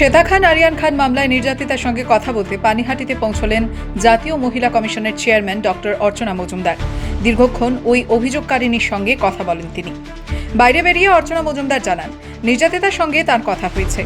শ্বেতা খান, আরিয়ান খান মামলায় নির্যাতিতার সঙ্গে কথা বলতে পানিহাটিতে পৌঁছলেন জাতীয় মহিলা কমিশনের চেয়ারম্যান ডক্টর অর্চনা মজুমদার। দীর্ঘক্ষণ ওই অভিযোগকারিনীর সঙ্গে কথা বলেন তিনি। বাইরে বেরিয়ে অর্চনা মজুমদার জানান, নির্যাতিতার সঙ্গে তার কথা হয়েছে।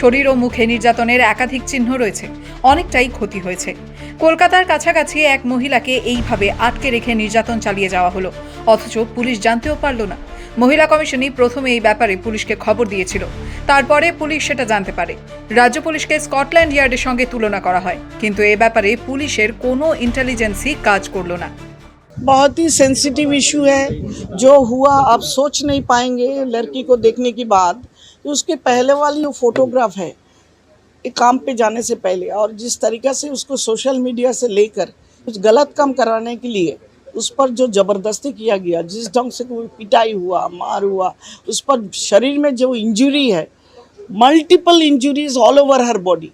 শরীর ও মুখে নির্যাতনের একাধিক চিহ্ন রয়েছে, অনেকটাই ক্ষতি হয়েছে। কলকাতার কাছাকাছি এক মহিলাকে এইভাবে আটকে রেখে নির্যাতন চালিয়ে যাওয়া হলো অথচ পুলিশ জানতেও পারল না মহিলা কমিশনই প্রথমে এই ব্যাপারে পুলিশকে খবর দিয়েছিল তারপরে পুলিশ সেটা জানতে পারে রাজ্য পুলিশকে স্কটল্যান্ড ইয়ার্ডের সঙ্গে তুলনা করা হয় কিন্তু এ ব্যাপারে পুলিশের কোনো ইন্টেলিজেন্সই কাজ করলো না बहुत ही सेंसिटिव इशू है जो हुआ आप सोच नहीं पाएंगे लड़की को देखने के बाद कि उसके पहले वाली वो फोटोग्राफ है एक काम पे जाने से पहले और जिस तरीका से उसको सोशल मीडिया से लेकर कुछ गलत काम कराने के लिए उस पर जो ज़बरदस्ती किया गया, जिस ढंग से कोई पिटाई हुआ, मार हुआ, उस पर शरीर में जो इंजरी है multiple injuries all over her body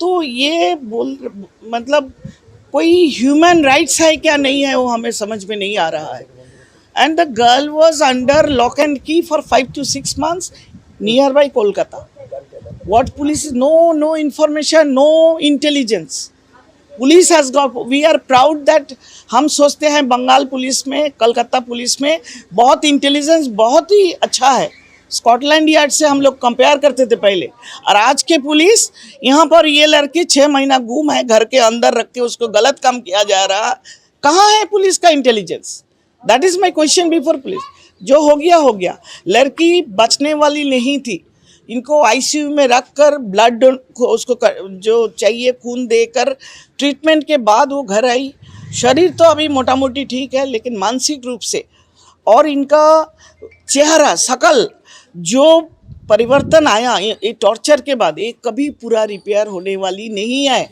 तो ये बोल मतलब कोई ह्यूमन राइट्स है क्या नहीं है वो हमें समझ में नहीं आ रहा है. And the girl was under lock and key for five to six months near by Kolkata what police no no information, no intelligence. Police has got we are proud that हम सोचते हैं बंगाल पुलिस में, Calcutta police में, बहुत intelligence बहुत ही अच्छा है। Scotland yard से हम लोग कंपेयर करते थे पहले। और आज के पुलिस, यहाँ पर ये लड़की छः महीना गुम है, घर के अंदर रख के उसको गलत काम किया जा रहा। कहाँ है पुलिस का intelligence that is my question before police. जो हो गया हो गया। लड़की बचने वाली नहीं थी। इनको आईसीयू में रख कर ब्लड उसको कर, जो चाहिए खून देकर ट्रीटमेंट के बाद वो घर आई शरीर तो अभी मोटा मोटी ठीक है लेकिन मानसिक रूप से और इनका चेहरा शकल जो परिवर्तन आया ये ये टॉर्चर के बाद ये कभी पूरा रिपेयर होने वाली नहीं है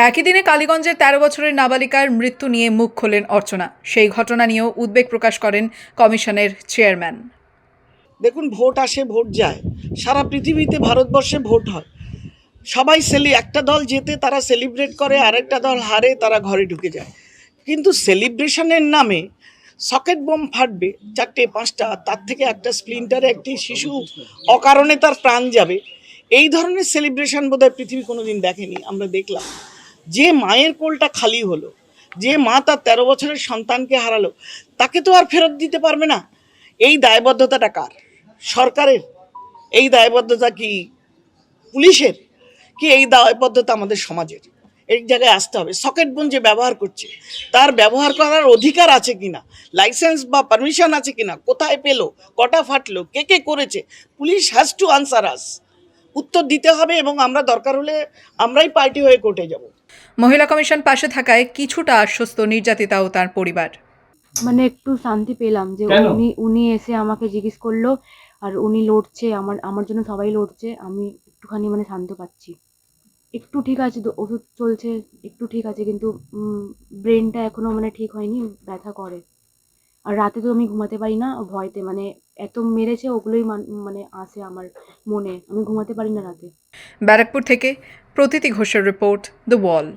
একই দিনে কালীগঞ্জের তেরো বছরের নাবালিকার মৃত্যু নিয়ে মুখ খোলেন অর্চনা সেই ঘটনা নিয়েও উদ্বেগ প্রকাশ করেন কমিশনের চেয়ারম্যান দেখুন, ভোট আসে, ভোট যায়। সারা পৃথিবীতে ভারতবর্ষে ভোট হয়। সবাই সেলি একটা দল যেতে তারা সেলিব্রেট করে, আরেকটা দল হারে তারা ঘরে ঢুকে যায়। কিন্তু সেলিব্রেশনের নামে সকেট বোম ফাটবে, চারটে, পাঁচটা, তার থেকে একটা স্প্লিন্টারে একটি শিশু, অকারণে তার প্রাণ যাবে। এই ধরনের সেলিব্রেশন বোধহয় পৃথিবী কোনো দিন দেখেনি, আমরা দেখলাম। যে মায়ের কোলটা খালি হলো, যে মা তার তেরো বছরের সন্তানকে হারালো, তাকে তো আর ফেরত দিতে পারবে না। এই দায়বদ্ধতাটা কার? সরকারের এই দায়বদ্ধতা কি পুলিশের? কি এই দায়বদ্ধতা আমাদের সমাজের? এই জায়গায় আসতে হবে। সকেট বোন যে ব্যবহার করছে, তার ব্যবহার করার অধিকার আছে কিনা? লাইসেন্স বা পারমিশন আছে কিনা? কোথায় পেল? কটা ফাটলো? কে কে করেছে? Police has to answer us উত্তর দিতে হবে এবং আমরা দরকার হলে আমরাই পার্টি হয়ে কোর্টে যাব। মহিলা কমিশন পাশে থাকায় কিছুটা আশ্বস্ত নির্যাতিতা ও তার পরিবার। মানে একটু শান্তি পেলাম যে উনি উনি এসে আমাকে জিজ্ঞেস করল আর উনি লড়ছে আমার আমার জন্য সবাই লড়ছে আমি একটুখানি মানে শান্ত পাচ্ছি। একটু ঠিক আছে তো ওষুধ চলছে একটু ঠিক আছে কিন্তু ব্রেনটা এখনও মানে ঠিক হয়নি ব্যথা করে। আর রাতে তো আমি ঘুমাতে পারি না ভয়তে মানে এত মেরেছে ওগুলোই মান- মানে আসে আমার মনে আমি ঘুমাতে পারি না রাতে। ব্যারাকপুর থেকে প্রতীতি ঘোষের রিপোর্ট দ্য ওয়াল